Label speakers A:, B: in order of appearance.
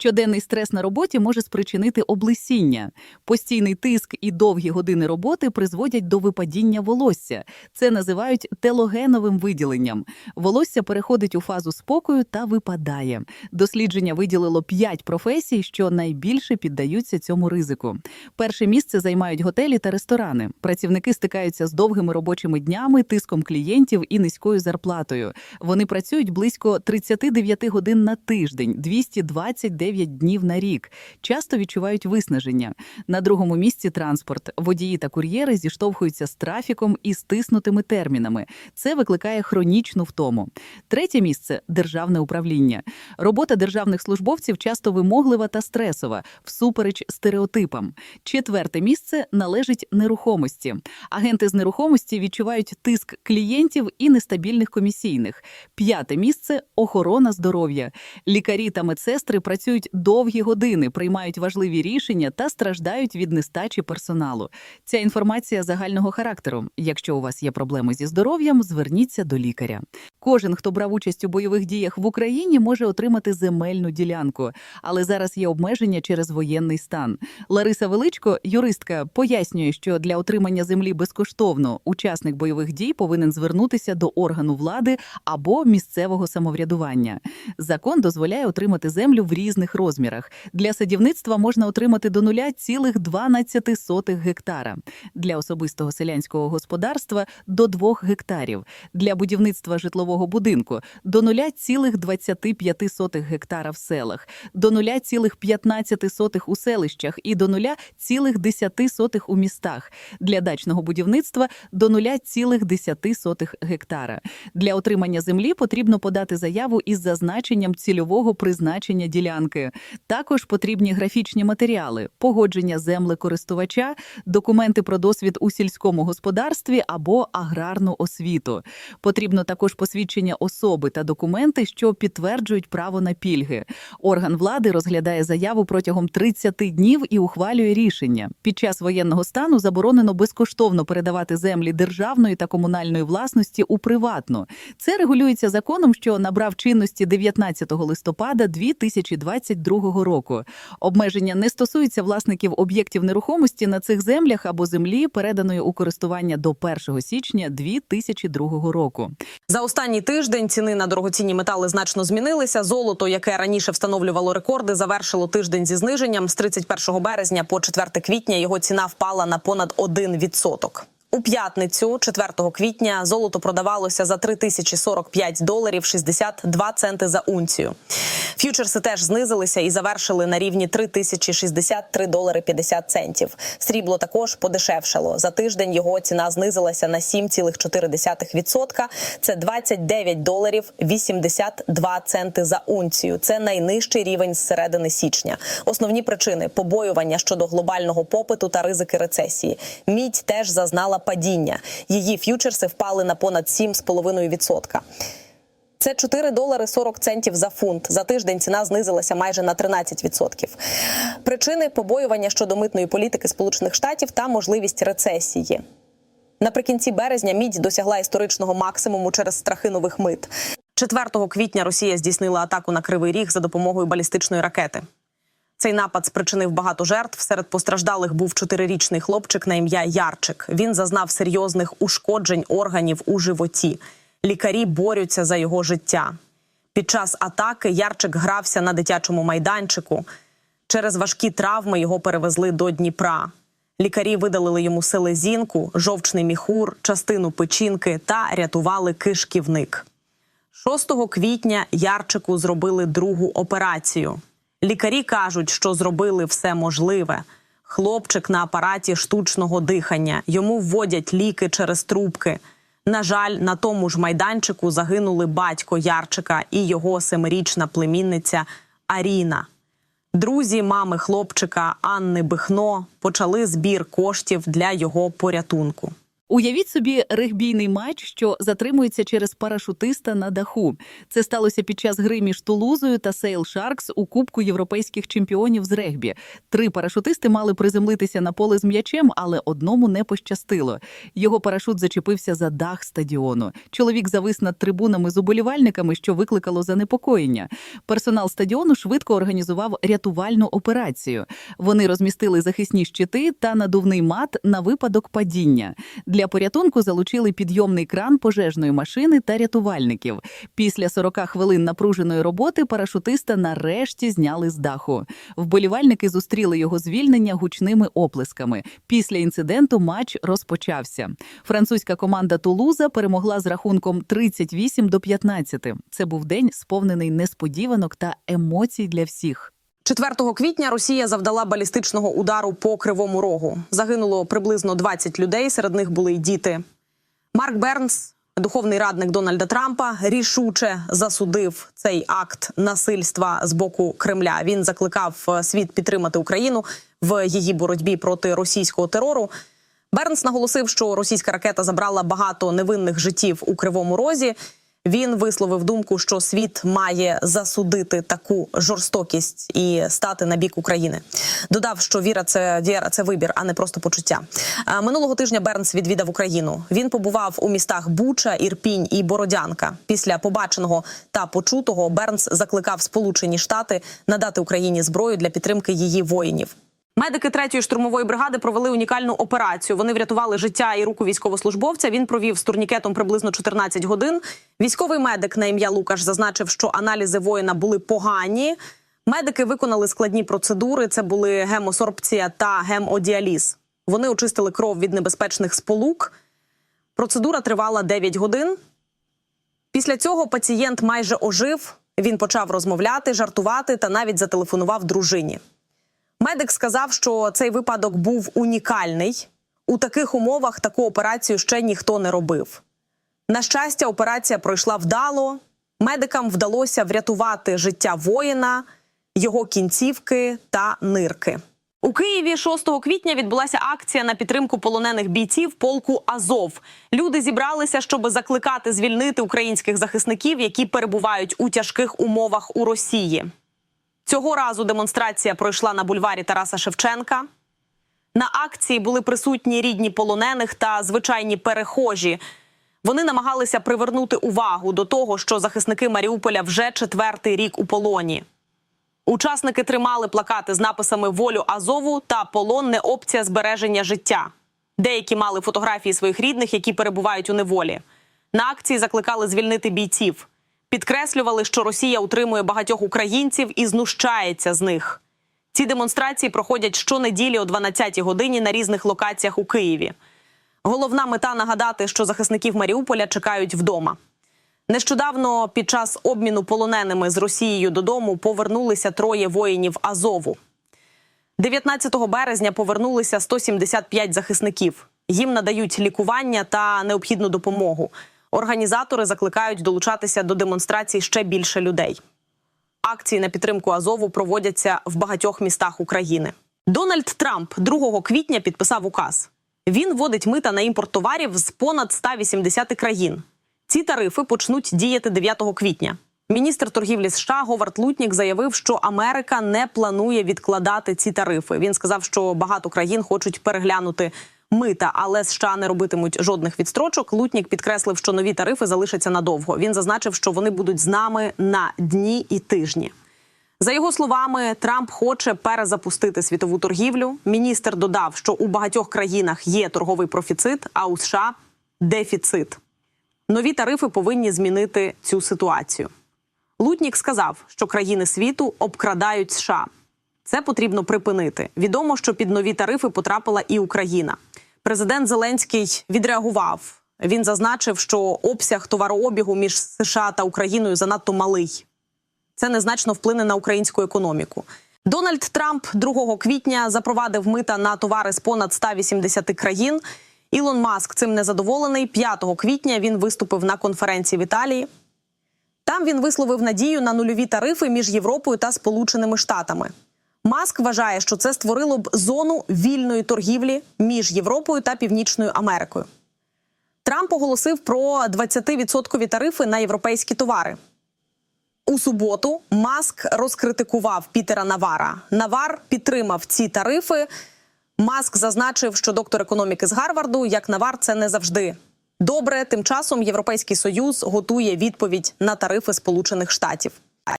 A: Щоденний стрес на роботі може спричинити облесіння. Постійний тиск і довгі години роботи призводять до випадіння волосся. Це називають телогеновим виділенням. Волосся переходить у фазу спокою та випадає. Дослідження виділило п'ять професій, що найбільше піддаються цьому ризику. Перше місце займають готелі та ресторани. Працівники стикаються з довгими робочими днями, тиском клієнтів і низькою зарплатою. Вони працюють близько 39 годин на тиждень, 229 днів на рік. Часто відчувають виснаження. На другому місці транспорт. Водії та кур'єри зіштовхуються з трафіком і стиснутими термінами. Це викликає хронічну втому. Третє місце державне управління. Робота державних службовців часто вимоглива та стресова, всупереч стереотипам. Четверте місце належить нерухомості. Агенти з нерухомості відчувають тиск клієнтів і нестабільних комісійних. П'яте місце охорона здоров'я. Лікарі та медсестри працюють довгі години, приймають важливі рішення та страждають від нестачі персоналу. Ця інформація загального характеру. Якщо у вас є проблеми зі здоров'ям, зверніться до лікаря. Кожен, хто брав участь у бойових діях в Україні, може отримати земельну ділянку, але зараз є обмеження через воєнний стан. Лариса Величко, юристка, пояснює, що для отримання землі безкоштовно учасник бойових дій повинен звернутися до органу влади або місцевого самоврядування. Закон дозволяє отримати землю в різних розмірах. Для садівництва можна отримати до 0,12 гектара, для особистого селянського господарства до 2 гектарів, для будівництва житлового будинку до 0,25 гектара в селах, до 0,15 у селищах і до 0,10 у містах, для дачного будівництва до 0,10 гектара. Для отримання землі потрібно подати заяву із зазначенням цільового призначення ділянки. Також потрібні графічні матеріали, погодження землекористувача, документи про досвід у сільському господарстві або аграрну освіту. Потрібно також посвідчення особи та документи, що підтверджують право на пільги. Орган влади розглядає заяву протягом 30 днів і ухвалює рішення. Під час воєнного стану заборонено безкоштовно передавати землі державної та комунальної власності у приватну. Це регулюється законом, що набрав чинності 19 листопада 2022 року. Обмеження не стосуються власників об'єктів нерухомості на цих землях або землі, переданої у користування до 1 січня 2002 року.
B: За останній тиждень ціни на дорогоцінні метали значно змінилися. Золото, яке раніше встановлювало рекорди, завершило тиждень зі зниженням. З 31 березня по 4 квітня його ціна впала на понад 1%. У п'ятницю, 4 квітня, золото продавалося за 3045 доларів 62 центи за унцію. Ф'ючерси теж знизилися і завершили на рівні 3063 долари 50 центів. Срібло також подешевшало. За тиждень його ціна знизилася на 7,4%. Це 29 доларів 82 центи за унцію. Це найнижчий рівень з середини січня. Основні причини побоювання щодо глобального попиту та ризики рецесії. Мідь теж зазнала падіння. Її ф'ючерси впали на понад 7,5%. Це 4 долари 40 центів за фунт. За тиждень ціна знизилася майже на 13%. Причини побоювання щодо митної політики Сполучених Штатів та можливість рецесії. Наприкінці березня мідь досягла історичного максимуму через страхи нових мит. 4 квітня Росія здійснила атаку на Кривий Ріг за допомогою балістичної ракети. Цей напад спричинив багато жертв. Серед постраждалих був чотирирічний хлопчик на ім'я Ярчик. Він зазнав серйозних ушкоджень органів у животі. Лікарі борються за його життя. Під час атаки Ярчик грався на дитячому майданчику. Через важкі травми його перевезли до Дніпра. Лікарі видалили йому селезінку, жовчний міхур, частину печінки та рятували кишківник. 6 квітня Ярчику зробили другу операцію. Лікарі кажуть, що зробили все можливе. Хлопчик на апараті штучного дихання. Йому вводять ліки через трубки. На жаль, на тому ж майданчику загинули батько Ярчика і його семирічна племінниця Аріна. Друзі мами хлопчика Анни Бихно почали збір коштів для його порятунку.
A: Уявіть собі регбійний матч, що затримується через парашутиста на даху. Це сталося під час гри між Тулузою та Сейл Шаркс у Кубку європейських чемпіонів з регбі. Три парашутисти мали приземлитися на поле з м'ячем, але одному не пощастило. Його парашут зачепився за дах стадіону. Чоловік завис над трибунами з уболівальниками, що викликало занепокоєння. Персонал стадіону швидко організував рятувальну операцію. Вони розмістили захисні щити та надувний мат на випадок падіння. Для порятунку залучили підйомний кран пожежної машини та рятувальників. Після 40 хвилин напруженої роботи парашутиста нарешті зняли з даху. Вболівальники зустріли його звільнення гучними оплесками. Після інциденту матч розпочався. Французька команда Тулуза перемогла з рахунком 38 до 15. Це був день сповнений несподіванок та емоцій для всіх.
B: 4 квітня Росія завдала балістичного удару по кривому рогу. Загинуло приблизно 20 людей. Серед них були й діти. Марк Бернс, духовний радник Дональда Трампа, рішуче засудив цей акт насильства з боку Кремля. Він закликав е, світ підтримати Україну в її боротьбі проти російського терору. Бернс наголосив, що російська ракета забрала багато невинних життів у кривому розі. Він висловив думку, що світ має засудити таку жорстокість і стати на бік України. Додав, що віра це віра, це вибір, а не просто почуття. Минулого тижня Бернс відвідав Україну. Він побував у містах Буча, Ірпінь і Бородянка. Після побаченого та почутого Бернс закликав Сполучені Штати надати Україні зброю для підтримки її воїнів. Медики третьої штурмової бригади провели унікальну операцію. Вони врятували життя і руку військовослужбовця. Він провів з турнікетом приблизно 14 годин. Військовий медик на ім'я Лукаш зазначив, що аналізи воїна були погані. Медики виконали складні процедури. Це були гемосорбція та гемодіаліз. Вони очистили кров від небезпечних сполук. Процедура тривала 9 годин. Після цього пацієнт майже ожив. Він почав розмовляти, жартувати та навіть зателефонував дружині. Медик сказав, що цей випадок був унікальний. У таких умовах таку операцію ще ніхто не робив. На щастя, операція пройшла вдало. Медикам вдалося врятувати життя воїна, його кінцівки та нирки. У Києві 6 квітня відбулася акція на підтримку полонених бійців полку Азов. Люди зібралися, щоб закликати звільнити українських захисників, які перебувають у тяжких умовах у Росії. Цього разу демонстрація пройшла на бульварі Тараса Шевченка. На акції були присутні рідні полонених та звичайні перехожі. Вони намагалися привернути увагу до того, що захисники Маріуполя вже четвертий рік у полоні. Учасники тримали плакати з написами Волю Азову та Полон не опція збереження життя. Деякі мали фотографії своїх рідних, які перебувають у неволі. На акції закликали звільнити бійців. Підкреслювали, що Росія утримує багатьох українців і знущається з них. Ці демонстрації проходять щонеділі о 12-й годині на різних локаціях у Києві. Головна мета нагадати, що захисників Маріуполя чекають вдома. Нещодавно під час обміну полоненими з Росією додому повернулися троє воїнів Азову. 19 березня повернулися 175 захисників. Їм надають лікування та необхідну допомогу. Організатори закликають долучатися до демонстрацій ще більше людей. Акції на підтримку Азову проводяться в багатьох містах України. Дональд Трамп 2 квітня підписав указ. Він вводить мита на імпорт товарів з понад 180 країн. Ці тарифи почнуть діяти 9 квітня. Міністр торгівлі США Говард Лутнік заявив, що Америка не планує відкладати ці тарифи. Він сказав, що багато країн хочуть переглянути мита, але США не робитимуть жодних відстрочок. Лутнік підкреслив, що нові тарифи залишаться надовго. Він зазначив, що вони будуть з нами на дні і тижні. За його словами, Трамп хоче перезапустити світову торгівлю. Міністр додав, що у багатьох країнах є торговий профіцит, а у США дефіцит. Нові тарифи повинні змінити цю ситуацію. Лутнік сказав, що країни світу обкрадають США. Це потрібно припинити. Відомо, що під нові тарифи потрапила і Україна. Президент Зеленський відреагував. Він зазначив, що обсяг товарообігу між США та Україною занадто малий. Це незначно вплине на українську економіку. Дональд Трамп 2 квітня запровадив мита на товари з понад 180 країн. Ілон Маск цим незадоволений. 5 квітня він виступив на конференції в Італії. Там він висловив надію на нульові тарифи між Європою та Сполученими Штатами. Маск вважає, що це створило б зону вільної торгівлі між Європою та Північною Америкою. Трамп оголосив про 20-відсоткові тарифи на європейські товари. У суботу Маск розкритикував Пітера Навара. Навар підтримав ці тарифи. Маск зазначив, що доктор економіки з Гарварду, як Навар, це не завжди. Добре, тим часом Європейський Союз готує відповідь на тарифи Сполучених Штатів.